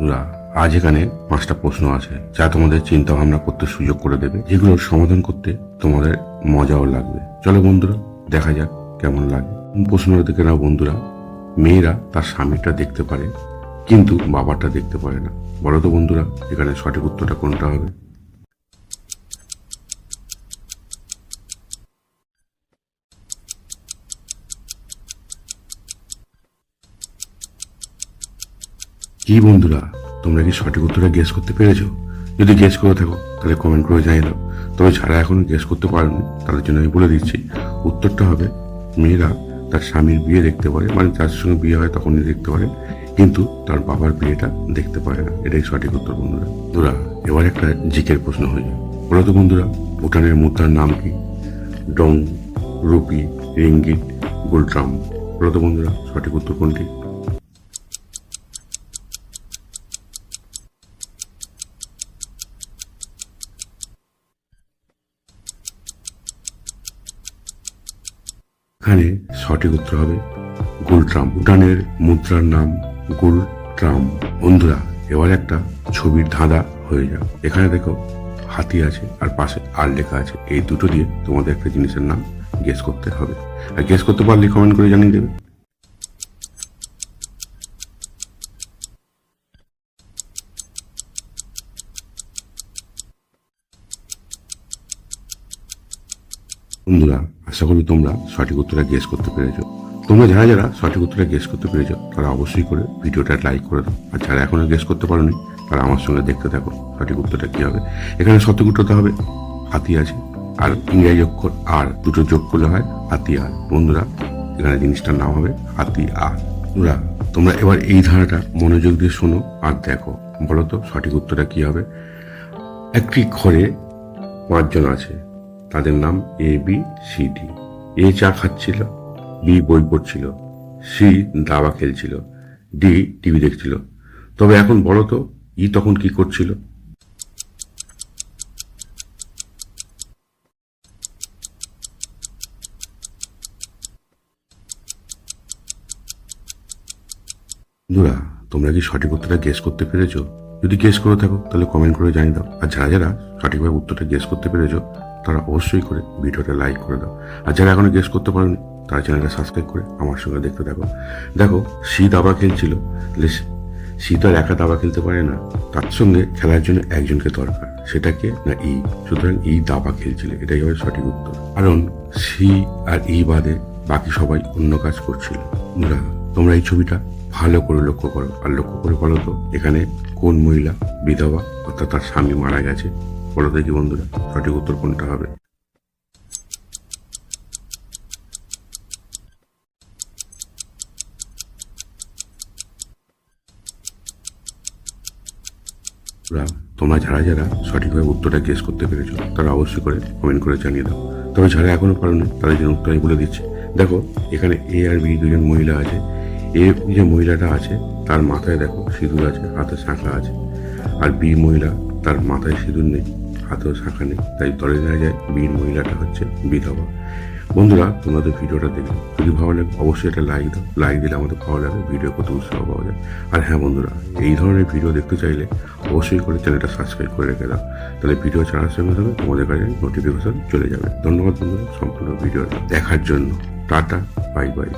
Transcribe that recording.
বন্ধুরা, আজ এখানে পাঁচটা প্রশ্ন আছে যা তোমাদের চিন্তা ভাবনা করতে সুযোগ করে দেবে যেগুলোর সমাধান করতে তোমাদের মজাও লাগবে। চলো বন্ধুরা দেখা যাক কেমন লাগে। প্রশ্নটা দেখে নাও বন্ধুরা। মেয়েরা তার স্বামীটা দেখতে পারে কিন্তু বাবাটা দেখতে পারে না। বলো তো বন্ধুরা এখানে সঠিক উত্তরটা কোনটা হবে? কি বন্ধুরা, তোমরা কি সঠিক উত্তরটা গেস করতে পেরেছ? যদি গেস করে থাকো, তাহলে কমেন্ট করে জানিয়ে দাও। তবে যারা এখনও গেস করতে পারেনি তাদের জন্য আমি বলে দিচ্ছি, উত্তরটা হবে মেয়েরা তার স্বামীর বিয়ে দেখতে পারে মানে যার সঙ্গে বিয়ে হয় তখনই দেখতে পারে, কিন্তু তার বাবার বিয়েটা দেখতে পারে না। এটাই সঠিক উত্তর বন্ধুরা। বন্ধুরা, এবার একটা জিকের প্রশ্ন হয়ে যায় বলো তো বন্ধুরা, ভুটানের মুদ্রার নাম কি? Dong, rupee ringgit ngultrum. বলো তো বন্ধুরা, সঠিক উত্তর কোনটি? এখানে সঠিক উত্তর হবে গুলট্রাম। ভুটানের মুদ্রার নাম গুলট্রাম। বন্ধুরা, এবার একটা ছবির ধাঁধা হয়ে যাও এখানে দেখো, হাতি আছে আর পাশে আর লেখা আছে। এই দুটো দিয়ে তোমাদের একটা জিনিসের নাম গেস করতে হবে। আর গেস করতে পারলে কমেন্ট করে জানিয়ে দেবে। বন্ধুরা, আশা করি তোমরা সঠিক উত্তরটা গেস করতে পেরেছ। তোমরা যারা যারা সঠিক উত্তরটা গেস করতে পেরেছ, তারা অবশ্যই করে ভিডিওটা লাইক করে দাও। আর যারা এখনও গেস করতে পারোনি, তারা আমার সঙ্গে দেখতে থাকো সঠিক উত্তরটা কী হবে। এখানে সঠিক উত্তরটা হবে, হাতি আছে, আর ইংরাজি অক্ষর আর দুটো যোগ করলে হয় হাতি আর। বন্ধুরা, এখানে জিনিসটার নাম হবে হাতি আর। বন্ধুরা, তোমরা এবার এই ধারাটা মনোযোগ দিয়ে শোনো আর দেখো, বলো তো সঠিক উত্তরটা কী হবে। একটি ঘরে পাঁচজন আছে তাদের নাম A B C D A চা খাচ্ছিল বি বই পড়ছিল সি দাবা খেলছিল ডি টিভি দেখছিল। তবে এখন বলো তো, ই তখন কি করছিল? বন্ধুরা তোমরা কি সঠিক উত্তরটা গেস করতে পেরেছ? যদি গেস করে থাকো, তাহলে কমেন্ট করে জানিয়ে দাও। আর যারা যারা সঠিকভাবে উত্তরটা গেস করতে পেরেছ, তারা অবশ্যই করে ভিডিওটা লাইক করে দাও। আর যারা এখনও গেস করতে পারেনি, তারা চ্যানেলটা সাবস্ক্রাইব করে আমার সঙ্গে দেখতে থাকো। দেখো শি দাবা খেলছিল। শি তো আর একা দাবা খেলতে পারে না। তার সঙ্গে খেলার জন্য একজনকে দরকার। সেটাকে না ই? সুতরাং ই দাবা খেলছিল। এটাই হবে সঠিক উত্তর। কারণ সি আর ই বাদে বাকি সবাই অন্য কাজ করছিল। তোমরা এই ছবিটা ভালো করে লক্ষ্য করো। আর লক্ষ্য করে বলো তো, এখানে কোন মহিলা, বিধবা, অর্থাৎ তার স্বামী মারা গেছে? বলো দেখি বন্ধুরা, সঠিক উত্তর কোনটা হবে? তোমরা যারা যারা সঠিকভাবে উত্তরটা গেস করতে পেরেছ, তারা অবশ্যই করে কমেন্ট করে জানিয়ে দাও। তবে যারা এখনও পারোনি, তাদের জন্য উত্তর বলে দিচ্ছি। দেখো, এখানে এ আর বি দুজন মহিলা আছে। এ যে মহিলাটা আছে, তার মাথায় দেখো সিঁদুর আছে, হাতে শাঁখা আছে। আর বি মহিলা, তার মাথায় সিঁদুর নেই, হাতেও শাঁখা নেই। তাই ধরে নেওয়া যায় বীর মহিলাটা হচ্ছে বিধবা। বন্ধুরা তোমাদের ভিডিওটা দেখো যদি ভালো লাগে, অবশ্যই একটা লাইক দাও। লাইক দিলে আমাদের ভালো লাগে ভিডিও কত উৎসাহ পাওয়া যায়। আর হ্যাঁ বন্ধুরা, এই ধরনের ভিডিও দেখতে চাইলে অবশ্যই করে চ্যানেলটা সাবস্ক্রাইব করে রেখে দাও। তাহলে ভিডিও ছাড়ার সঙ্গে সঙ্গে তোমাদের কাছে নোটিফিকেশন চলে যাবে। ধন্যবাদ বন্ধুরা, সম্পূর্ণ ভিডিওটা দেখার জন্য। Tata bye bye